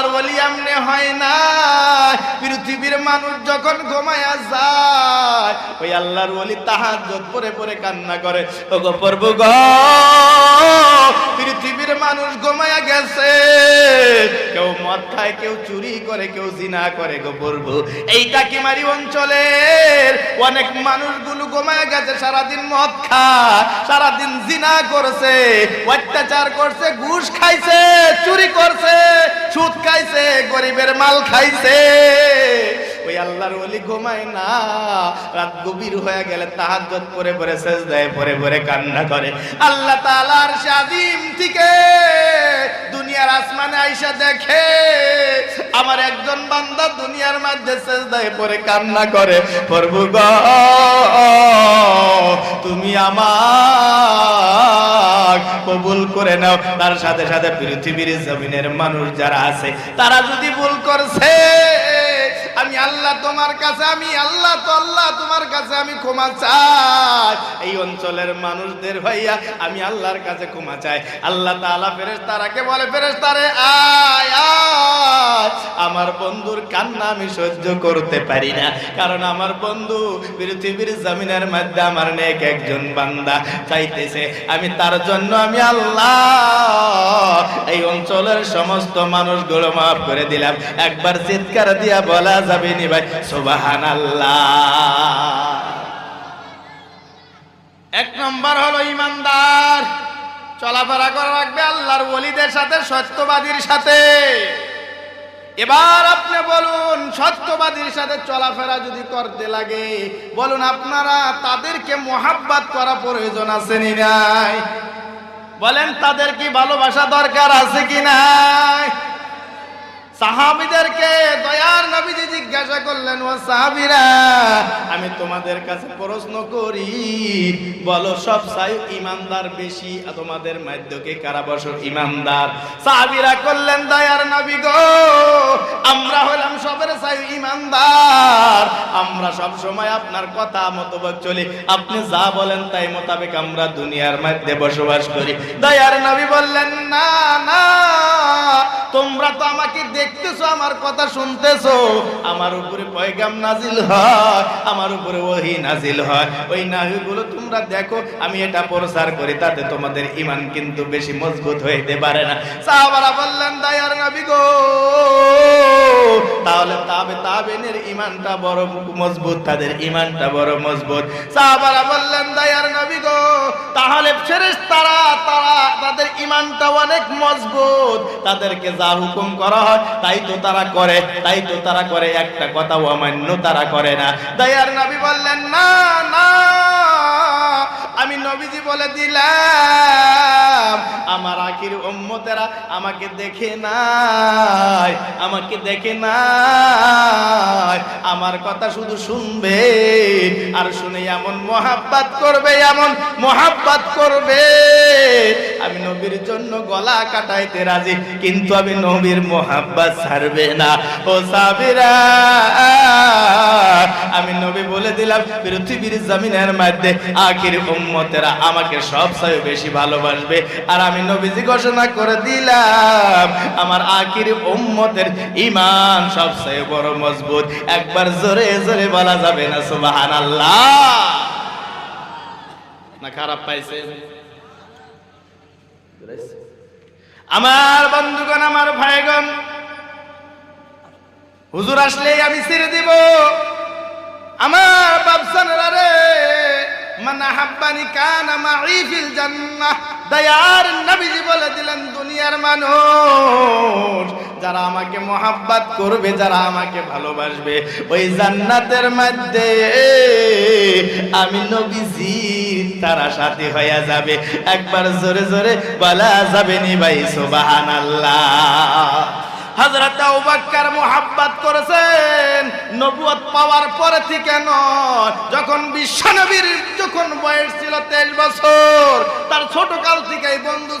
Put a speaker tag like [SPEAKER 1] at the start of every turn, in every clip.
[SPEAKER 1] আল্লাহর ওলি আমনে হয় না পৃথিবীর মানুষ যখন ঘুমায়া যায়, ওই আল্লাহর ওলি তাহাজ্জুদ পরে পরে কান্না করে। ওগো প্রভু গো পৃথিবীর মানুষ ঘুমায়া গেছে। কেউ মদ খায়, কেউ চুরি করে, কেউ জিনা করে গো প্রভু এই টাকিমারি অঞ্চলের? অনেক মানুষগুলো ঘুমায়া গেছে, সারাদিন মদ খায়, সারাদিন জিনা করছে, অত্যাচার করছে, ঘুষ খাইছে, চুরি করছে, সুদ খাইছে, গরিবের মাল খাইছে। ওই আল্লাহর ওলি ঘুমায় না, রাত গভীর হয়ে গেলে করে পরে সেজদায় পরে পরে কান্না করে। আল্লাহ শাদিম থেকে দুনিয়ার আসমানে আইসা দেখে, আমার একজন বান্দা দুনিয়ার মধ্যে দেয় পরে কান্না করে, প্রভু গো, তুমি আমার কবুল করে নাও। তার সাথে সাথে পৃথিবীর জমিনের মানুষ যারা আছে, তারা যদি ভুল করছে আল্লাহ তোমার কাছে আমি, আল্লাহ তো আল্লাহ, তোমার কাছে আমি ক্ষমা চাই। এই অঞ্চলের মানুষদের ভাইয়া, আমি আল্লাহর কাছে ক্ষমা চাই। আল্লাহ তাআলা ফেরেশতারাকে বলে, ফেরেশতারে, আয় আয়। আমার বন্ধুর কান্না আমি সহ্য করতে পারি না। কারণ আমার বন্ধু পৃথিবীর জমিনের মধ্যে আমার নেক একজন বান্দা চাইতেছে। আমি তার জন্য আমি আল্লাহ এই অঞ্চলের সমস্ত মানুষগুলো মাফ করে দিলাম। একবার চিৎকার দিয়া বলা যাবে নি ভাই সুবাহান এক নম্বর হলো ইমানদার। চলাফেরা করে রাখবে আল্লাহর ওলিদের সাথে, সত্যবাদীর সাথে। এবার আপনি বলুন, সত্যবাদীর সাথে চলাফেরা যদি করতে লাগে, বলুন আপনারা তাদেরকে মোহাব্বাত করা প্রয়োজন আছে নি নাই? বলেন তাদের কি ভালোবাসা দরকার আছে কি নাই? সাহাবিদেরকে দয়ার নবীজি জিজ্ঞাসা করলেন, ও সাহাবিরা, আমি তোমাদের কাছে প্রশ্ন করি, বলো সব সাই ইমানদার বেশি তোমাদের মাধ্যকে কারা বসর ইমানদার? সাহাবিরা করলেন, দয়ার নবী গো, আমরা হলাম সবের সাই ইমানদার, আমরা সব সময় আপনার কথা মোতাবেক চলি। আপনি যা বলেন তাই মোতাবেক আমরা দুনিয়ার মধ্যে বসবাস করি। দয়ার নবী বললেন, না না তোমরা তো আমাকে দেখতেছো, আমার কথা শুনতেছো। আমার উপরে পয়গাম নাজিল হয়, আমার উপরে ওহি নাজিল হয়। ওই নাহিগুলো তোমরা দেখো, আমি এটা প্রচার করি, তাতে তোমাদের ইমান কিন্তু বেশি মজবুত হইতে পারে না। সাহাবারা বললেন, দয়ার নবী গো, তাহলে তাবে তাবেনের ইমানটা বড় মজবুত, তাদের ইমানটা বড় মজবুত। সাহাবারা বললেন, দয়ার নবী গো, তাহলে ফেরেশতারা, তারা তাদের ইমানটা অনেক মজবুত, তাদেরকে যা হুকুম করা হয়, তাই তো তারা করে, তাই তো তারা করে, একটা কথাও অমান্য তারা করে না। দয়ার নবী বললেন, না না আমি নবীজি বলে দিলাম, আমার আখির উম্মতেরা আমাকে দেখে নাই, আমাকে দেখে নাই। আমার কথা শুধু শুনবে আর শুনে এমন মোহাব্বাত করবে, এমন মোহাব্বাত করবে। আমি নবীর জন্য গলা কাটাইতে রাজি, কিন্তু আমি নবীর মোহাব্বাত ছাড়বে না। ও সাবিরা আমি নবী বলে দিলাম, পৃথিবীর জমিনের মধ্যে আখির উম্মতেরা আমাকে সবচেয়ে বেশি ভালোবাসবে। আর আমি নবীজি ঘোষণা করে দিলাম, আমার আখির উম্মতের ইমান সবচেয়ে বড় মজবুত। একবার জোরে জোরে বলা যাবে না, সুবহানাল্লাহ। না খারাপ পাইছে? আমার বন্ধুগণ, আমার ভাইগণ, হুজুর আসলেই আমি ছেড়ে দিব। আমার বাবসানেরা রে। দয়ার বলে দুনিয়ার মানুষ যারা আমাকে করবে, যারা আমাকে ভালোবাসবে, ওই জান্নাতের মধ্যে আমি নবীজি তারা সাথী হয়ে যাবে। একবার জোরে জোরে বলা যাবে নি ভাই, সুবহানাল্লাহ। হযরত আবু বকর মোহাব্বত করেছেন। নবুয়ত পাওয়ার পরে থেকে নয়, যখন বিশ্বনবীর যখন বয়স ছিল 23 বছর, তার ছোট কাল থেকেই বন্ধু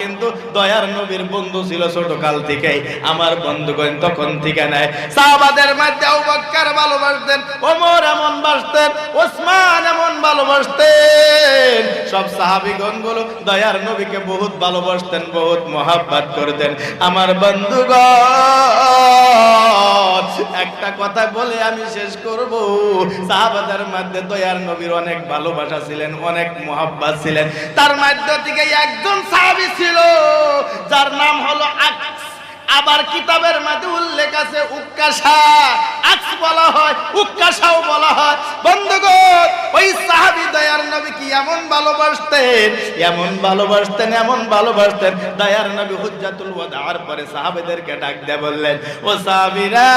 [SPEAKER 1] কিন্তু দয়ার নবীর বন্ধু ছিল ছোট কাল আমার বন্ধুগণ তখন থেকে নাই। সাহাবাদের মধ্যে আবু বকর ভালোবাসতেন, ওমর এমন বাসতেন, ওসমান এমন ভালোবাসতেন। সব সাহাবীগণগুলো দয়ার নবীকে বহুত ভালোবাসতেন, বহুত মহাব্বত করতেন। করতেন আমার বন্ধুগ একটা কথা বলে আমি শেষ করব। সাহাবাদের মধ্যে দয়ার নবীর অনেক ভালোবাসা ছিলেন, অনেক মোহাব্বত ছিলেন। তার মধ্যে থেকে একজন সাহাবি ছিল, যার নাম হলো আকস। আবার কিতাবের মধ্যে উল্লেখ আছে উক্কাশা আকস বলা হয় উক্কাশাও বলা হয়। বন্ধুগণ, ওই সাহাবী দয়ার নবী কি এমন ভালোবাসতেন? এমন ভালোবাসতেন এমন ভালোবাসতেন। দয়ার নবী হুজ্জাতুল ওয়াদার পরে সাহাবীদেরকে ডাক দিয়ে বললেন, ও সাহাবীরা,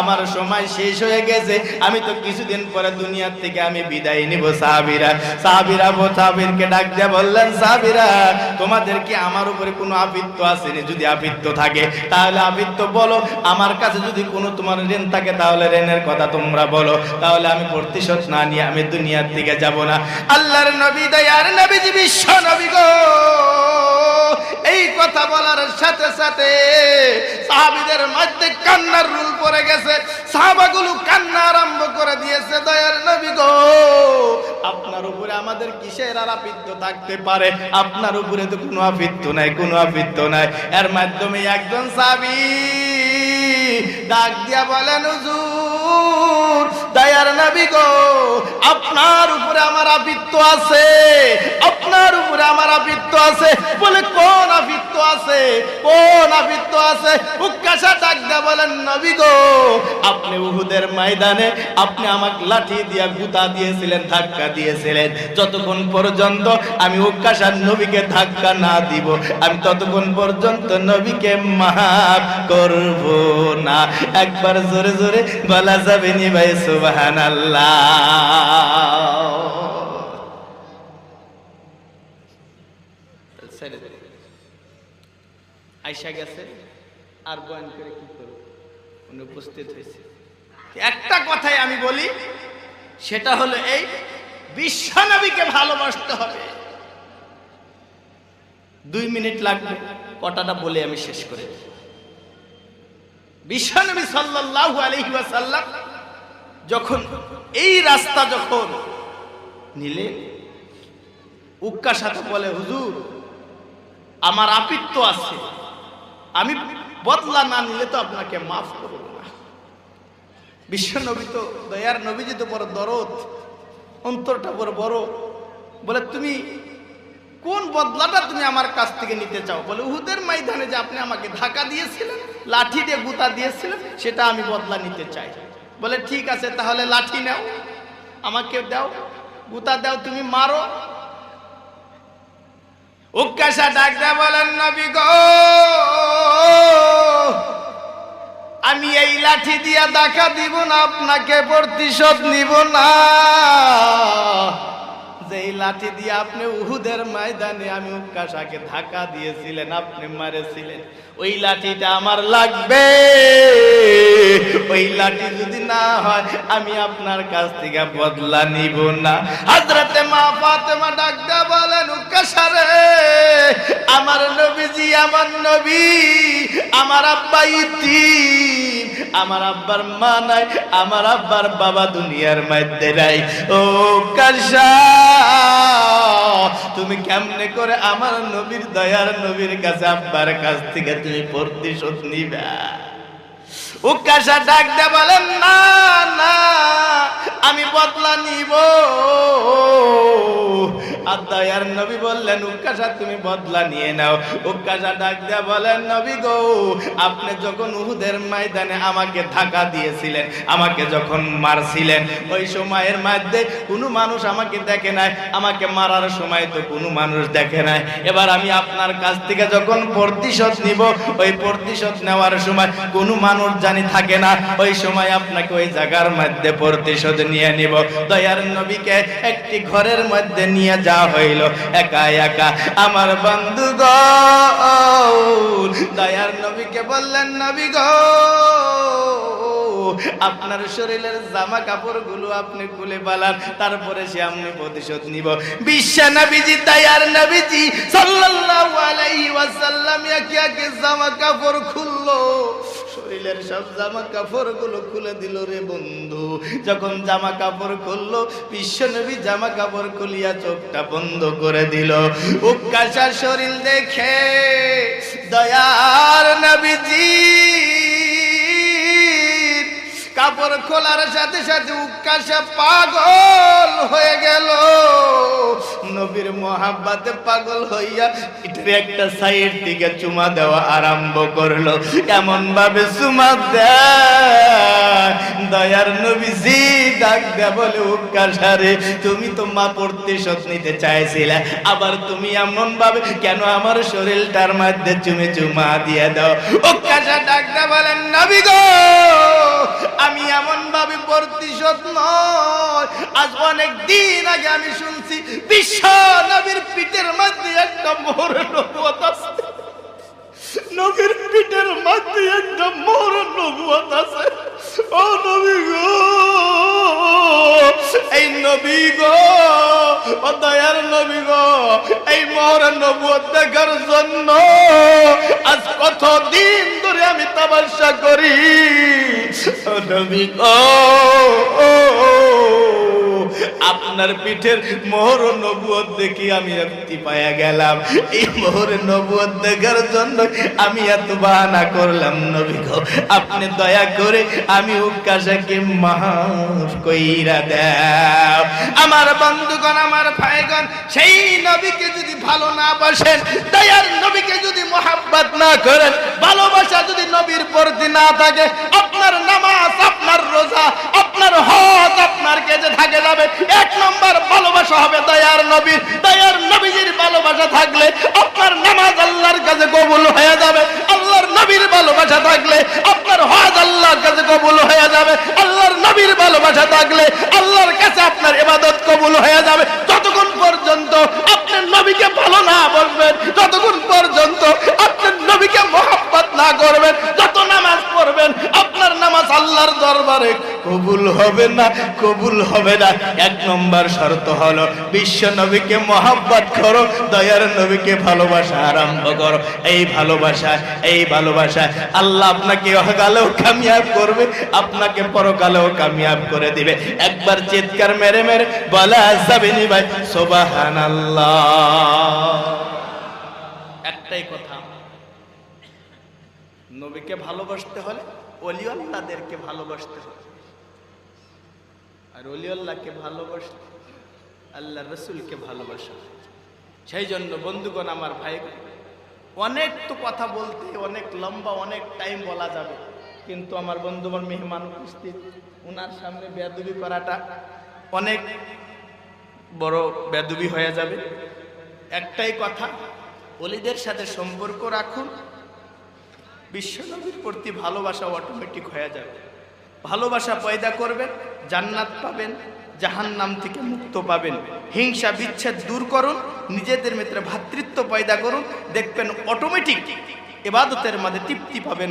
[SPEAKER 1] আমার সময় শেষ হয়ে গেছে। আমি তো কিছুদিন পরে দুনিয়ার থেকে আমি বিদায় নিব সাহাবীরা। সাহাবীরা ও সাহাবীরকে ডাক দিয়ে বললেন, সাহাবীরা, তোমাদের কি আমার উপরে কোনো আবৃত্ত আছে যদি থাকে, তাহলে বলো। আমার কাছে যদি কোনো তোমার ঋণ থাকে, তাহলে ঋণের কথা তোমরা বলো। তাহলে আমি প্রতিশোধ না নিয়ে আমি দুনিয়ার দিকে যাব না। আল্লাহর নবী, দয়ার নবীজি, বিশ্ব নবী গো! এই কথা বলার সাথে সাথে সাহাবিদের মধ্যে কান্নার আমাদের কিসের আর আপিত্য থাকতে পারে? আপনার উপরে তো কোনো আপিত্য নাই, কোনো আপিত্য নাই। এর মাধ্যমে একজন সাহাবী ডাক দিয়া বলেন দয়ার নবী গো, আপনার উপরে আমার আপিত্য আছে, আপনার উপরে আমার আপিত্য আছে। বলে, কোন আপিত্য আছে? কোন আপিত্য আছে। বলেন, নবী গো, আপনি উহুদের ময়দানে, আপনি আমাকে লাঠি দিয়া গুতা দিয়েছিলেন, ধাক্কা দিয়েছিলেন। যতক্ষণ পর্যন্ত আমি উৎকাশার নবীকে ধাক্কা না দিব, আমি ততক্ষণ পর্যন্ত নবীকে মাফ করব না। একবার জোরে জোরে বলা যাবে নি ভাই সুবাহান আইসা গেছে, আর বয়ান করে কি করব? উনি উপস্থিত হয়েছে। একটা কথাই আমি বলি, সেটা হলো এই বিশ্বনবীকে ভালোবাসতে হবে। দুই মিনিট লাগবে কটাটা বলে আমি শেষ করে বিশ্বনবী সাল্লাল্লাহু আলাইহি ওয়াসাল্লাম যখন এই রাস্তা যখন নিলে উক্কা সাথে বলে, হুজুর, আমার আপিত্ব আছে। আমি বদলা না নিলে তো আপনাকে মাফ করব না। বিশ্ব নবী তো দয়ার নবীজি তো বড় দরদ, অন্তরটা বড় বড়। বলে, তুমি কোন বদলাটা তুমি আমার কাছ থেকে নিতে চাও? বলে, উহুদের ময়দানে যে আপনি আমাকে ধাক্কা দিয়েছিলেন, লাঠি দিয়ে গুতা দিয়েছিলেন, সেটা আমি বদলা নিতে চাই। বলে, ঠিক আছে, তাহলে লাঠি নাও, আমাকে দাও, গুতা দাও, তুমি মারো। উৎকাশা ডাক বলেন, নবী গো! আমি এই লাঠি দিয়া দেখা দিব না আপনাকে প্রতিশোধ নিব না। যে এই লাঠি দিয়ে আপনি উহুদের ময়দানে আমি উৎকাশাকে ধাক্কা দিয়েছিলেন, আপনি মারেছিলেন। ওই লাঠিটা আমার লাগবে। ওই লাঠি যদি না হয়, আমি আপনার কাছ থেকে বদলা নিব না। হাজরাতে মা ফাতেমা ডাকদা বলেন উৎকাশা রে আমার নবীজি, আমার নবী, আমার আব্বা ইতিম আমার আব্বার মা নাই, আমার আব্বার বাবা দুনিয়ার মধ্যে নাই। ও তুমি কেমনে করে আমার নবীর দয়ার নবীর কাছে আব্বার কাছ থেকে তুমি প্রতিশোধ নিবা? উকাশা ডাক দে বলেন, না না, আমি বদলা নিব। আর দয়ার নবী বললেন, উকাশা, তুমি বদলা নিয়ে নাও। উকাশা ডাক দেয়া বলেন, নবী গো, আপনি যখন উহুদের ময়দানে আমাকে ধাক্কা দিয়েছিলেন, আমাকে যখন মারছিলেন, ওই সময়ের মধ্যে কোনো মানুষ আমাকে দেখে নাই, আমাকে মারার সময় তো কোনো মানুষ দেখে নাই। এবার আমি আপনার কাছ থেকে যখন প্রতিশোধ নিব, ওই প্রতিশোধ নেওয়ার সময় কোনো মানুষ জানি থাকে না। ওই সময় আপনাকে ওই জায়গার মধ্যে প্রতিশোধ নিয়ে নিব। দয়ার নবীকে একটি ঘরের মধ্যে নিয়ে যাওয়া হইল। একা একা। আমার বন্ধু দয়ার নবীকে বললেন, নবী গো, আপনার শরীরের জামা কাপড়গুলো আপনি খুলে পালান তারপরে সে আপনি প্রতিশোধ নিব। বিশ্ব নবীজি, দয়ার নবীজি সাল্লাল্লাহু আলাইহি ওয়াসাল্লাম একে একে জামা কাপড় খুললো। শরীরের সব জামা কাপড়গুলো খুলে দিল রে বন্ধু। যখন জামা কাপড় খুললো বিশ্বনবী জামা কাপড় খুলিয়া চোখটা বন্ধ করে দিল। উৎকাশা শরীর দেখে দয়ার নবীজি, কাপড় খোলার সাথে সাথে উকাশা পাগল হয়ে গেল। নবীর মোহাব্বাতে পাগল হইয়া এটার একটা সাইড দিকে চুমা দেওয়া আরম্ভ করল। এমন ভাবে চুমা দেয়। দয়ার নবীজি ডাক দেয়া বলে উৎকাশারে তুমি তো মা প্রতিশোধ নিতে চাইছিলে। আবার তুমি এমন ভাবে কেন আমার শরীরটার মধ্যে চুমে চুমা দিয়ে দাও? উৎকাশা ডাক দেয়া বলেন নবী গো, আমি এমন ভাবে প্রতিশোধ নয়। আজ অনেক দিন আগে আমি শুনছি, বিশ্ব নবীর পিঠের মধ্যে একটা মোহর নবুয়ত আছে। নবীর পিঠের মধ্যে একটা মোহর নবুয়ত আছে। ও নবী গো, এই নবী গো, ও দয়ার নবী গো, এই মোহর নবুয়ত দেখার জন্য আজ কত দিন ধরে আমি তামাশা করি। নবী গো আপনার পিঠের মোহর নবুয়ত দেখি আমি একটি পায়া গেলাম। এই মোহর নবুয়ত দেখার জন্য আমি এত বাহানা করলাম, নবী গো। আপনি দয়া করে আমি উকাশাকে মাফ কইরা দাও। আমার বন্ধুগণ, আমার ভাইগণ, সেই নবীকে যদি ভালো না বাসেন, দয়ার নবীকে যদি মোহাব্বত না করেন, ভালোবাসা যদি নবীর প্রতি না থাকে, আপনার নামাজ আপনার রোজা, আপনার হজ আপনার কাছে থাকে যাবে। এক নম্বর ভালোবাসা হবে দয়ার নবীর দয়ার নবীজির ভালোবাসা থাকলে আপনার নামাজ আল্লাহর কাছে কবুল হয়ে যাবে। আল্লাহর নবীর ভালোবাসা থাকলে আপনার হজ আল্লাহর কাছে কবুল হয়ে যাবে। আল্লাহর নবীর ভালোবাসা থাকলে আল্লাহর কাছে আপনার ইবাদত কবুল হয়ে যাবে। যতক্ষণ পর্যন্ত আপনার নবীকে ভালো না বলবেন, যতক্ষণ পর্যন্ত আপনার নবীকে মহাব্বত না করবেন, যত নামাজ আল্লাহর দরবারে কবুল হবে না, কবুল হবে না। এক নম্বর শর্ত হলো, বিশ্ব নবীকে মহাব্বত করো, দয়ার নবীকে ভালোবাসা আরম্ভ করো। এই ভালোবাসা এই ভালোবাসা আল্লাহ আপনাকে অকালেও কামিয়াব করবে, আপনাকে পরকালেও কামিয়াব করে দিবে। একবার চিৎকার মেরে মেরে বলা যাবে নি ভাই সোবাহান একটাই কথা, নবীকে ভালোবাসতে হলে অলিউল্লাহদেরকে ভালোবাসতে হবে। আর অলিউল্লাহকে ভালোবাসতে আল্লাহ রসুলকে ভালোবাসা সেই জন্য বন্ধুগণ, আমার ভাই অনেক তো কথা বলতে, অনেক লম্বা, অনেক টাইম বলা যাবে। কিন্তু আমার বন্ধুগণ, মেহমান উপস্থিত ওনার সামনে বেদবি করাটা অনেক বড় বেদবি হয়ে যাবে। একটাই কথা অলিদের সাথে সম্পর্ক রাখুন বিশ্বনবীর প্রতি ভালোবাসা অটোমেটিক হয়ে যাবে। ভালোবাসা পয়দা করবেন, জান্নাত পাবেন, জাহান্নাম থেকে মুক্ত পাবেন। হিংসা, বিচ্ছেদ দূর করুন, নিজেদের মিত্রে ভ্রাতৃত্ব পয়দা করুন, দেখবেন অটোমেটিক এবাদতের মধ্যে তৃপ্তি পাবেন,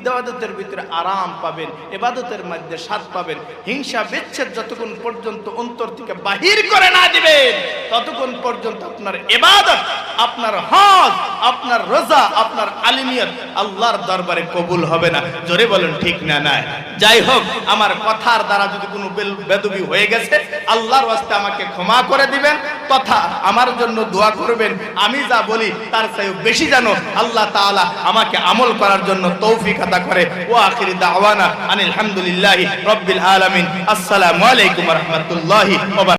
[SPEAKER 1] ইবাদতের ভিতরে আরাম পাবেন, এবাদতের মধ্যে স্বাদ পাবেন। হিংসা, বিচ্ছেদ যতক্ষণ পর্যন্ত অন্তর থেকে বাহির করে না দিবেন, ততক্ষণ পর্যন্ত আপনার এবাদত, আপনার হজ, আপনার রোজা, আপনার আলিমিয়ত আল্লাহর দরবারে কবুল হবে না। জোরে বলেন, ঠিক না, নাই? যাই হোক আমার কথার দ্বারা যদি কোনো বেদবি হয়ে গেছে, আল্লাহর ওয়াস্তে আমাকে ক্ষমা করে দিবেন, তথা আমার জন্য দোয়া করবেন, আমি যা বলি তার চাই বেশি যেন আল্লাহ তাআলা আমাকে আমল করার জন্য তৌফিক আদা করে। ও আখির দাওয়ানা আনিল হামদুলিল্লাহি রব্বিল আলামিন। আসসালামু আলাইকুম ওয়া